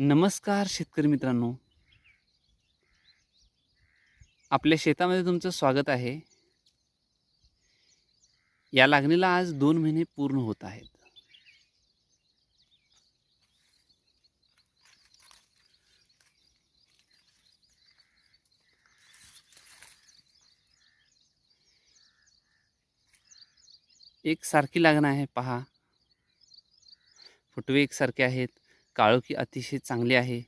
नमस्कार शेतकरी मित्रांनो. आपल्या शेतामध्ये तुमचं स्वागत आहे. या लागणीला आज दोन महिने पूर्ण होत आहेत. एक सारखी लागणं आहे पहा. फुटवे एकसारखे आहेत. काळोखी अतिशय चांगली आहे.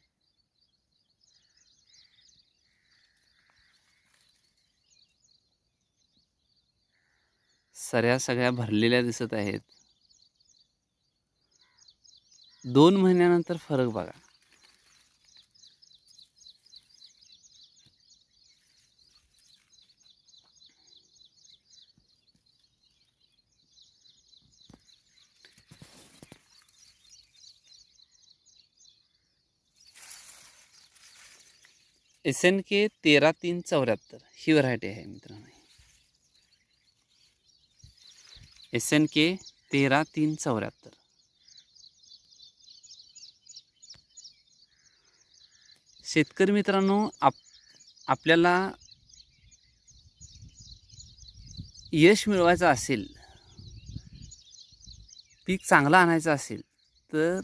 सऱ्या सगळ्या भरलेल्या दिसत आहेत. दोन महिन्यानंतर फरक बघा. एस एन के तेरा तीन चौऱ्याहत्तर. ही व्हरायटी आहे मित्रांनो एस एन के तेरा तीन चौऱ्याहत्तर. शेतकरी मित्रांनो आप आपल्याला यश मिळवायचं असेल पीक चांगलं आणायचं असेल तर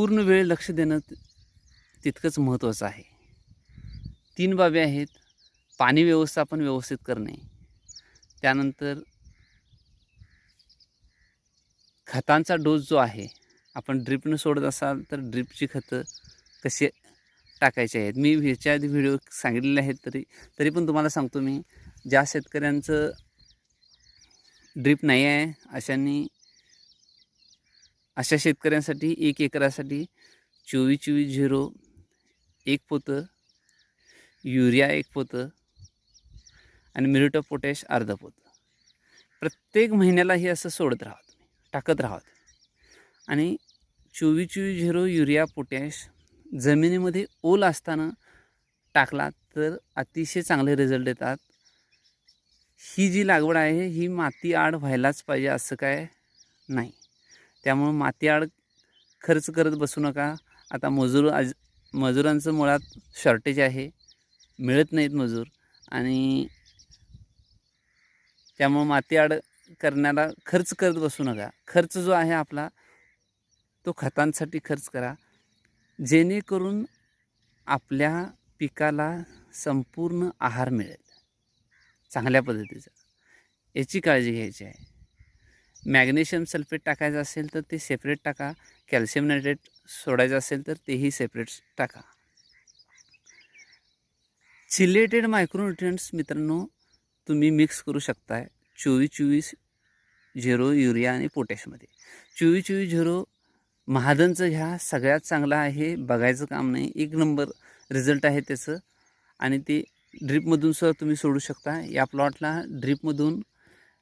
पूर्ण वेळ लक्ष देणं तितकंच महत्त्वाचं आहे. तीन बाबी आहेत. पाणी व्यवस्थापन व्यवस्थित करणे. त्यानंतर खतांचा डोस जो आहे आपण ड्रिपनं सोडत असाल तर ड्रिपची खतं कशी टाकायची आहेत? मी ह्याच्या आधी व्हिडिओ सांगितलेले आहेत तरी तरी पण तुम्हाला सांगतो मी. ज्या शेतकऱ्यांचं ड्रिप नाही आहे अशांनी अशा शेतकऱ्यांसाठी एक एकरासाठी चोवीस चोवीस झिरो एक पोतं युरिया एक पोतं आणि मिरिट ऑफ पोटॅश अर्धा पोतं. प्रत्येक महिन्याला हे असं सोडत राहा तुम्ही टाकत राहा आणि चोवीस चोवीस झिरो युरिया पोटॅश जमिनीमध्ये ओल असताना टाकला तर अतिशय चांगले रिझल्ट येतात ही जी लागवड आहे ही माती आड व्हायलाच पाहिजे असं काय नाही. त्यामुळं मातीआड खर्च करत बसू नका. आता मजूर आज मजुरांचं मुळात शॉर्टेज आहे. मिळत नाहीत मजूर. आणि त्यामुळं मातीआड करण्याला खर्च करत बसू नका. खर्च जो आहे आपला तो खतांसाठी खर्च करा. जेणेकरून आपल्या पिकाला संपूर्ण आहार मिळेल. चांगल्या पद्धतीचा. याची काळजी घ्यायची आहे. मॅग्नेशियम सल्फेट टाकायचं असेल तर ते सेपरेट टाका. कॅल्शियम नायट्रेट सोडायचं असेल तर तेही सेपरेट टाका. चिलेटेड मायक्रोन्युट्रियंट्स मित्रांनो तुम्ही मिक्स करू शकताय चोवीस चोवीस झिरो युरिया आणि पोटॅशमध्ये चोवीस चोवीस झिरो महादनचं घ्या सगळ्यात चांगला आहे बघायचं काम नाही एक नंबर रिझल्ट आहे त्याचं. आणि ते ड्रीपमधून सुद्धा तुम्ही सोडू शकता. या प्लॉटला ड्रीपमधून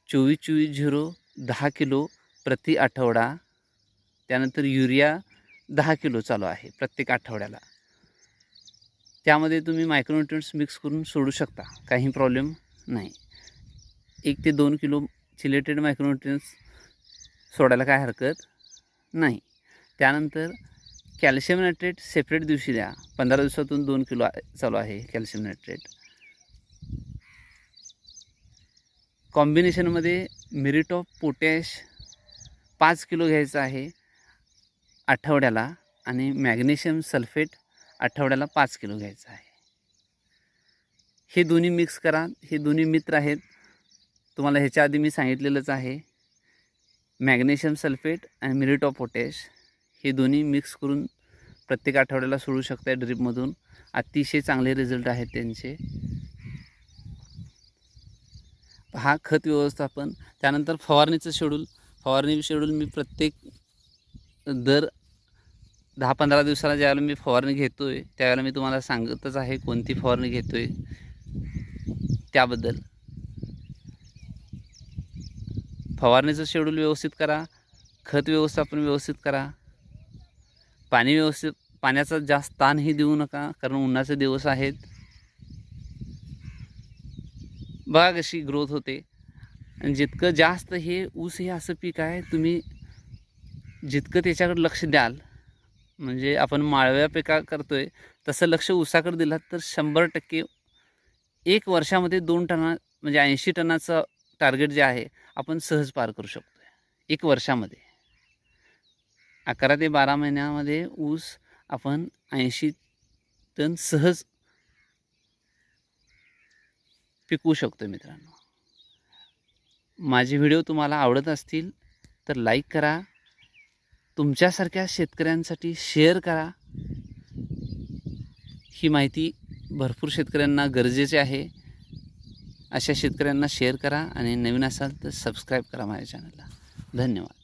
चोवीस चोवीस झिरो दहा किलो प्रति आठवडा त्यानंतर युरिया दहा किलो चालू आहे प्रत्येक आठवड्याला. त्यामध्ये तुम्ही मायक्रोन्युट्रियंट्स मिक्स करून सोडू शकता काही प्रॉब्लेम नाही. एक ते दोन किलो चिलेटेड मायक्रोन्युट्रियन्स सोडायला काय हरकत नाही. त्यानंतर कॅल्शियम नायट्रेट सेपरेट दिवशी द्या. पंधरा दिवसातून दोन किलो चालू आहे कॅल्शियम नायट्रेट कॉम्बिनेशनमध्ये मिरिट ऑफ पोटॅश पाच किलो घ्यायचं आहे आठवड्याला आणि मॅग्नेशियम सल्फेट आठवड्याला पाच किलो घ्यायचं आहे. हे दोन्ही मिक्स करा. हे दोन्ही मित्र आहेत. तुम्हाला ह्याच्या आधी मी सांगितलेलंच आहे. मॅग्नेशियम सल्फेट आणि मिरिट ऑफ पोटॅश हे दोन्ही मिक्स करून प्रत्येक आठवड्याला सोडू शकता ड्रीपमधून अतिशय चांगले रिझल्ट आहेत त्यांचे. हा खत व्यवस्थापन त्यानंतर फवारणीचं शेड्यूल फवारणी शेड्यूल मी प्रत्येक दर दहा पंधरा दिवसाला ज्यावेळेला मी फवारणी घेतो आहे त्यावेळेला मी तुम्हाला सांगतच आहे कोणती फवारणी घेतो आहे त्याबद्दल. फवारणीचं शेड्यूल व्यवस्थित करा खत व्यवस्थापन व्यवस्थित करा. पाणी व्यवस्थित पाण्याचा जास्त ताणही देऊ नका कारण उन्हाचे दिवस आहेत. बघा कशी ग्रोथ होते. आणि जितकं जास्त हे ऊस हे असं पीक आहे तुम्ही जितकं त्याच्याकडे लक्ष द्याल म्हणजे आपण माळव्या पिका करतो आहे तसं लक्ष ऊसाकडे दिलात तर शंभर टक्के एक वर्षामध्ये दोन टना म्हणजे ऐंशी टनाचं टार्गेट जे आहे आपण सहज पार करू शकतो एक वर्षामध्ये. अकरा ते बारा महिन्यामध्ये ऊस आपण ऐंशी टन सहज पिकवू शकतो मित्रांनो. माझे व्हिडिओ तुम्हाला आवडत असतील तर लाईक करा. तुमच्यासारख्या शेतकऱ्यांसाठी शेअर करा. ही माहिती भरपूर शेतकऱ्यांना गरजेची आहे. अशा शेतकऱ्यांना शेअर करा आणि नवीन असाल तर सबस्क्राईब करा माझ्या चॅनलला. धन्यवाद.